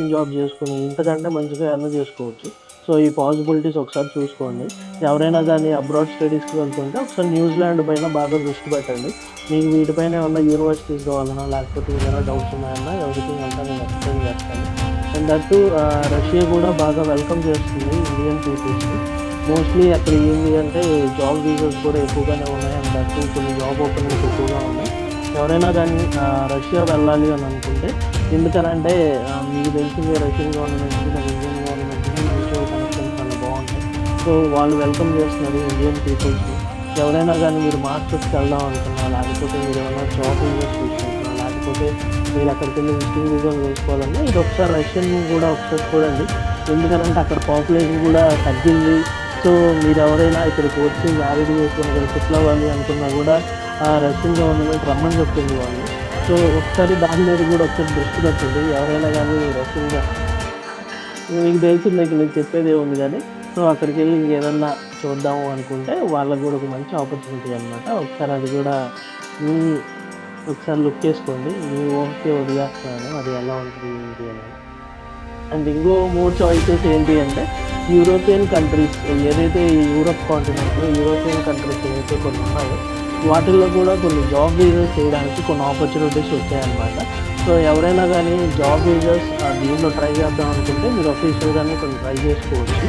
Teaching job చేసుకుని ఇంతకంటే మంచిగా ఎర్న్ చేసుకోవచ్చు. సో ఈ పాసిబిలిటీస్ ఒకసారి చూసుకోండి. ఎవరైనా కానీ అబ్రాడ్ స్టడీస్కి వెళ్తుంటే ఒకసారి న్యూజిలాండ్ పైన బాగా దృష్టి పెట్టండి. మీకు వీటిపైన ఏమన్నా యూనివర్సిటీస్ కావాలన్నా లేకపోతే ఏదైనా డౌట్స్ ఉన్నాయన్నా ఎవ్రీథింగ్ అంతా నేను ఎక్స్ప్లెయిన్ చేస్తాను అండ్ దట్టు రష్యా కూడా బాగా వెల్కమ్ చేస్తుంది ఇండియన్ పీపుల్స్ని మోస్ట్లీ అక్కడ ఏంటి అంటే జాబ్ వీజెస్ కూడా ఎక్కువగానే ఉన్నాయి. అండ్ దట్టు కొన్ని జాబ్ ఓపెనింగ్స్ ఎక్కువగా ఉన్నాయి. ఎవరైనా కానీ రష్యా వెళ్ళాలి అని అనుకుంటే ఎందుకనంటే ఆ, మీకు తెలిసిందే Russian government Indian government mutual connections చాలా బాగుంటాయి. సో వాళ్ళు వెల్కమ్ చేస్తున్నారు ఇండియన్ పీపుల్స్ని ఎవరైనా కానీ మీరు మాస్టర్స్కి వెళ్దాం అనుకున్నా లేకపోతే మీరు ఏమైనా జాబ్ వీజెస్ చూసుకుంటున్నా లేకపోతే మీరు అక్కడికి వెళ్ళి విజిటింగ్ వీజాలు చేసుకోవాలన్నా ఇది ఒకసారి రష్యన్ కూడా ఒకసారి చూడండి. ఎందుకంటే అక్కడ పాపులేషన్ కూడా తగ్గింది. సో మీరు ఎవరైనా ఇక్కడికి వచ్చి వ్యాలిడ్ చేసుకుని ఇక్కడ సెటిల్ అవ్వాలి అనుకున్నా కూడా ఆ రష్యన్ గవర్నమెంట్ రమ్మని చెప్తుంది వాళ్ళు. సో ఒకసారి దాని మీద కూడా ఒకసారి దృష్టి పెట్టండి. ఎవరైనా కానీ రకంగా మీకు తెలిసిందే ఇక్కడ నేను చెప్పేది ఏముంది కానీ సో అక్కడికి వెళ్ళి ఇంకేదన్నా చూద్దాము అనుకుంటే వాళ్ళకు కూడా ఒక మంచి ఆపర్చునిటీ అనమాట ఒకసారి అది కూడా మీ ఒకసారి లుక్ చేసుకోండి. మీ ఓకే వదిలేస్తున్నాను. అది ఎలా ఉంటుంది ఏంటి అని అండ్ ఇంకో మూడు చాయిసెస్ ఏంటి అంటే యూరోపియన్ కంట్రీస్ ఏదైతే యూరప్ కాంటినెంట్లో యూరోపియన్ కంట్రీస్ ఏదైతే కొన్ని ఉన్నాయో వాటిల్లో కూడా కొన్ని జాబ్ వీజెస్ చేయడానికి కొన్ని ఆపర్చునిటీస్ వచ్చాయన్నమాట. సో ఎవరైనా కానీ జాబ్ వీజెస్ దీనిలో ట్రై చేద్దాం అనుకుంటే మీరు అఫీషియల్గానే కొన్ని ట్రై చేసుకోవచ్చు.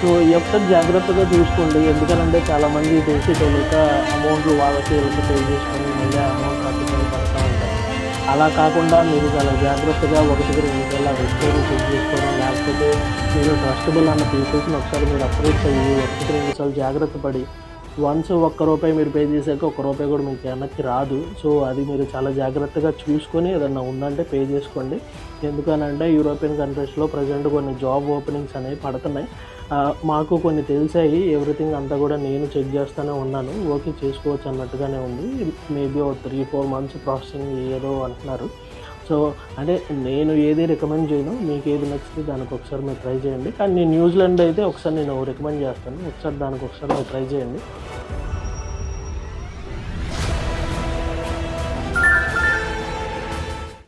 సో ఎప్పుడు జాగ్రత్తగా చూసుకోండి. ఎందుకంటే చాలామంది తెలిసి తెలియక అమౌంట్లు వాళ్ళకి వీళ్ళకి పే చేసుకొని మళ్ళీ అమౌంట్ కట్టుకొని పడతా ఉంటారు. అలా కాకుండా మీరు చాలా జాగ్రత్తగా ఒకటికి రెండు వేల వెబ్సైట్ చెక్ చేసుకోవడం లేకపోతే మీరు ట్రస్టబుల్ అన్న పీపుల్స్ని ఒకసారి మీరు అప్రోచ్ అయ్యి ఒకటికి రెండు సార్లు జాగ్రత్త పడి వన్స్ ఒక్క రూపాయి మీరు పే చేశాక ఒక్క రూపాయి కూడా మీకు వెనక్కి రాదు. సో అది మీరు చాలా జాగ్రత్తగా చూసుకొని ఏదన్నా ఉందంటే పే చేసుకోండి. ఎందుకనంటే యూరోపియన్ కంట్రీస్లో ప్రజెంట్ కొన్ని జాబ్ ఓపెనింగ్స్ అనేవి పడుతున్నాయి. మాకు కొన్ని తెలిసాయి. ఎవ్రీథింగ్ అంతా కూడా నేను చెక్ చేస్తూనే ఉన్నాను. ఓకే చేసుకోవచ్చు అన్నట్టుగానే ఉంది. మేబీ ఒక త్రీ ఫోర్ మంత్స్ ప్రాసెసింగ్ ఏదో అంటున్నారు. సో అంటే నేను ఏది రికమెండ్ చేయను మీకు ఏది నచ్చితే దానికి ఒకసారి మీరు ట్రై చేయండి. కానీ నేను న్యూజిలాండ్ అయితే ఒకసారి నేను రికమెండ్ చేస్తాను. ఒకసారి దానికి ఒకసారి మీరు ట్రై చేయండి.